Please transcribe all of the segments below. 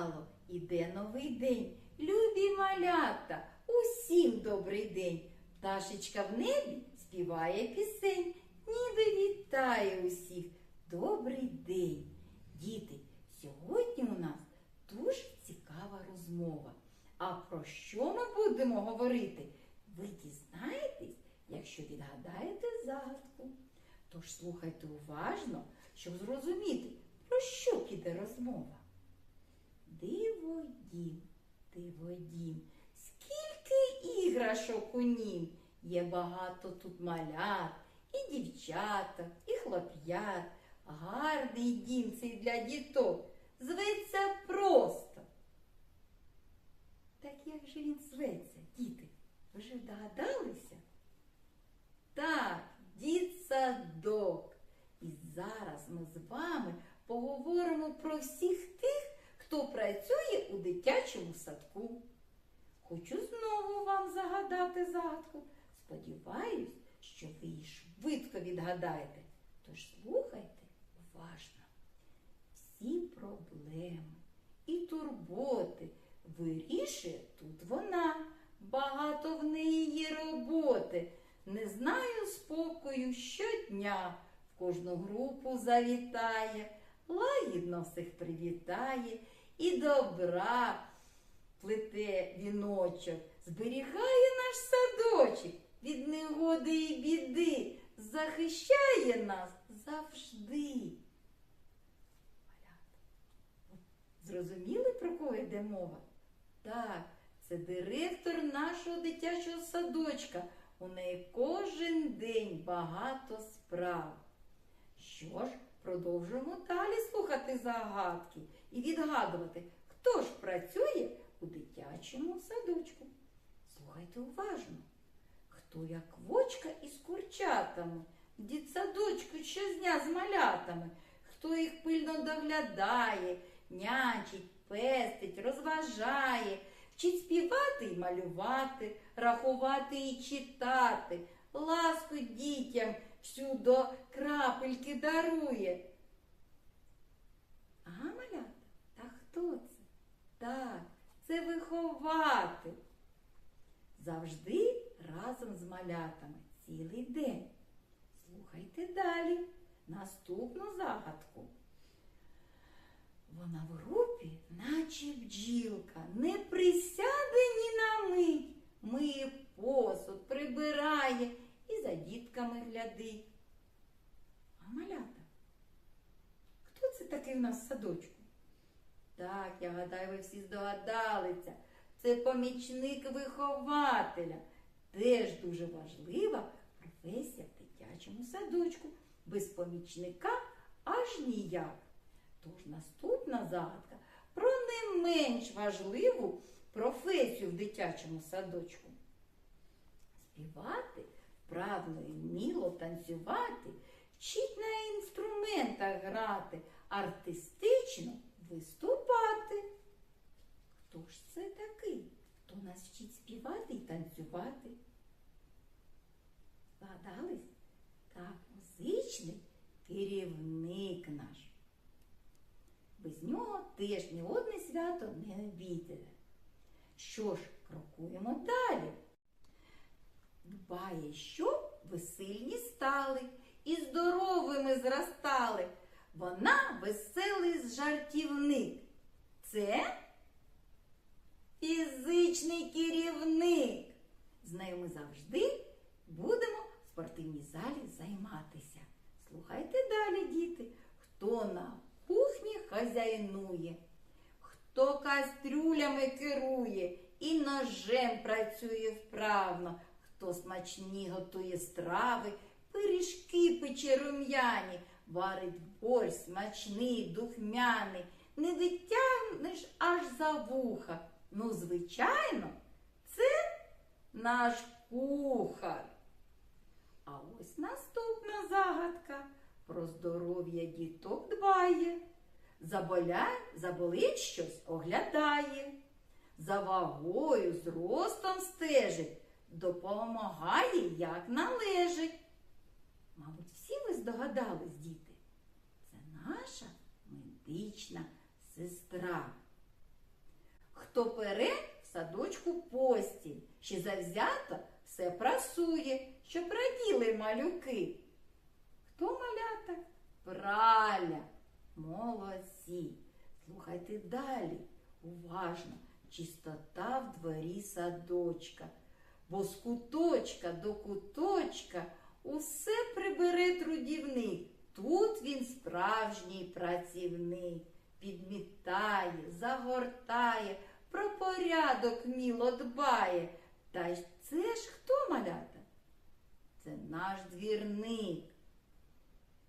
настало, іде новий день. Любі малята, усім добрий день. Пташечка в небі співає пісень, ніби вітає усіх. Добрий день. Діти, сьогодні у нас дуже цікава розмова. А про що ми будемо говорити? Ви дізнаєтесь, якщо відгадаєте загадку. Тож слухайте уважно, щоб зрозуміти, про що піде розмова. Диводім, диводім, скільки іграшок у нім. Є багато тут малят, і дівчаток, і хлоп'ят. Гарний дім цей для діток. Зветься просто. Так як же він зветься, діти? Ж догадалися? Так, дітсадок. І зараз ми з вами поговоримо про всіх тих, хто працює у дитячому садку. Хочу знову вам загадати загадку. Сподіваюсь, що ви її швидко відгадаєте. Тож слухайте уважно. Всі проблеми і турботи вирішує тут вона. Багато в неї є роботи. Не знаю спокою щодня. В кожну групу завітає, лагідно всіх привітає і добра плете віночок, зберігає наш садочок від негоди і біди, захищає нас завжди. Зрозуміли, про кого йде мова? Так, це директор нашого дитячого садочка. У неї кожен день багато справ. Що ж, продовжуємо далі слухати загадки і відгадувати, хто ж працює у дитячому садочку. Слухайте уважно. Хто як вочка із курчатами, в дітсадочку щодня з малятами, хто їх пильно доглядає, нянчить, пестить, розважає, вчить співати і малювати, рахувати і читати, ласку дітям всю до крапельки дарує. Ага, малята, та хто це? Так, це вихователь. Завжди разом з малятами цілий день. Слухайте далі наступну загадку. Вона в групі, наче бджілка, не присяде ні на мить, миє посуд, прибирає і за дітками глядить. А малята, хто це такий в нас садочку? Так, я гадаю, ви всі здогадалися. Це помічник вихователя. Теж дуже важлива професія в дитячому садочку. Без помічника аж ніяк. Тож наступна загадка про не менш важливу професію в дитячому садочку. Співати, вправно і вміло танцювати, вчить на інструментах грати, артистично виступати. Хто ж це такий? Хто нас вчить співати і танцювати? Згадались? Так, музичний керівник наш. Без нього теж ні одне свято не обійде. Що ж, крокуємо далі. Дбає, щоб ви сильні стали і здоровими зростали. Вона веселий жартівник. Це фізичний керівник. З нею ми завжди будемо в спортивній залі займатися. Слухайте далі, діти, хто на кухні хазяйнує, хто кастрюлями керує і ножем працює вправно, хто смачні готує страви, пиріжки пече рум'яні, варить борщ смачний, духмяний, не витягнеш аж за вуха. Ну, звичайно, це наш кухар. А ось наступна загадка. Про здоров'я діток дбає, Заболя... заболить щось оглядає, за вагою, зростом стежить, допомагає, як належить. Мабуть, всі ви здогадались, діти. Медична сестра. хто пере в садочку постіль, ще завзято все прасує, щоб раділи малюки. Хто малята? Праля. Молодці. Слухайте далі. Уважно. Чистота в дворі садочка. Бо з куточка до куточка усе прибере трудівник. Тут він справжній працівник. Підмітає, загортає, про порядок міло дбає. Та це ж хто малята? Це наш двірник.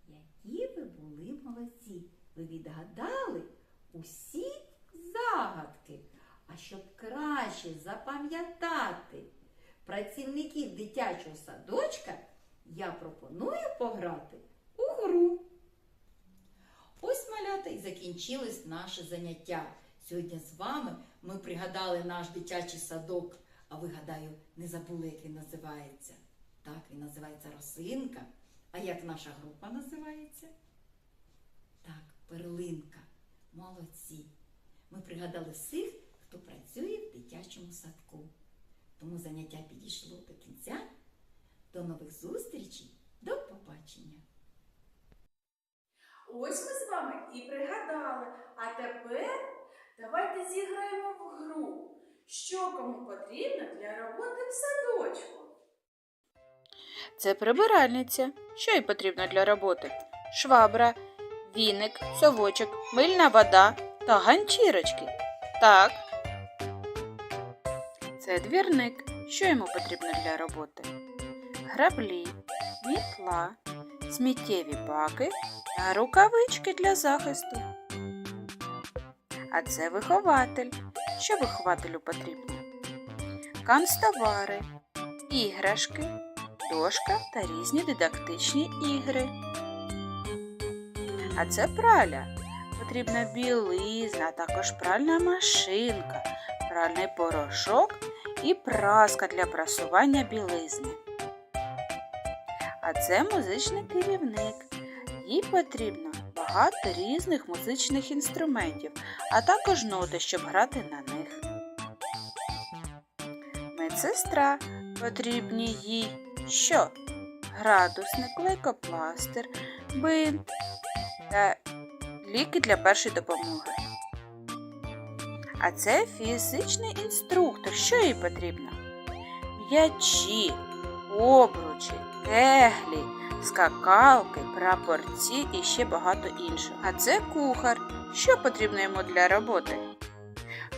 Які ви були молодці! Ви відгадали усі загадки. А щоб краще запам'ятати працівників дитячого садочка, я пропоную пограти у гру. Ось малята і закінчилось наше заняття. Сьогодні з вами ми пригадали наш дитячий садок, а ви, гадаю, не забули, як він називається. Так, він називається Росинка. А як наша група називається? Так, перлинка. Молодці. Ми пригадали всіх, хто працює в дитячому садку. Тому заняття підійшло до кінця. До нових зустрічей. До побачення. Ось ми з вами і пригадали. А тепер давайте зіграємо в гру. Що кому потрібно для роботи в садочку? Це прибиральниця. Що їй потрібно для роботи? Швабра, віник, совочок, мильна вода та ганчірочки. Так. Це двірник. Що йому потрібно для роботи? Граблі, мітла, сміттєві баки та рукавички для захисту. А це вихователь. Що вихователю потрібно? Канцтовари, іграшки, дошка та різні дидактичні ігри. А це праля. Потрібна білизна, а також пральна машинка, пральний порошок і праска для прасування білизни. А це музичний керівник. Їй потрібно багато різних музичних інструментів, а також ноти, щоб грати на них. Медсестра потрібні їй що? Градусник, лейкопластир, бинт та ліки для першої допомоги. А це фізичний інструктор. Що їй потрібно? М'ячі, обручі, кеглі, скакалки, прапорці і ще багато іншого. А це кухар. Що потрібно йому для роботи?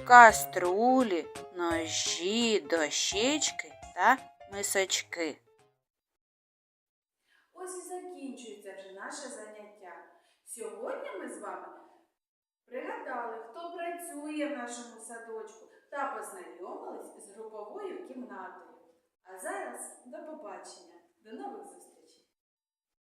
Каструлі, ножі, дощечки та мисочки. Ось і закінчується вже наше заняття. Сьогодні ми з вами пригадали, хто працює в нашому садочку та познайомились з груповою кімнатою. А зараз до побачення, до нових зустрічей!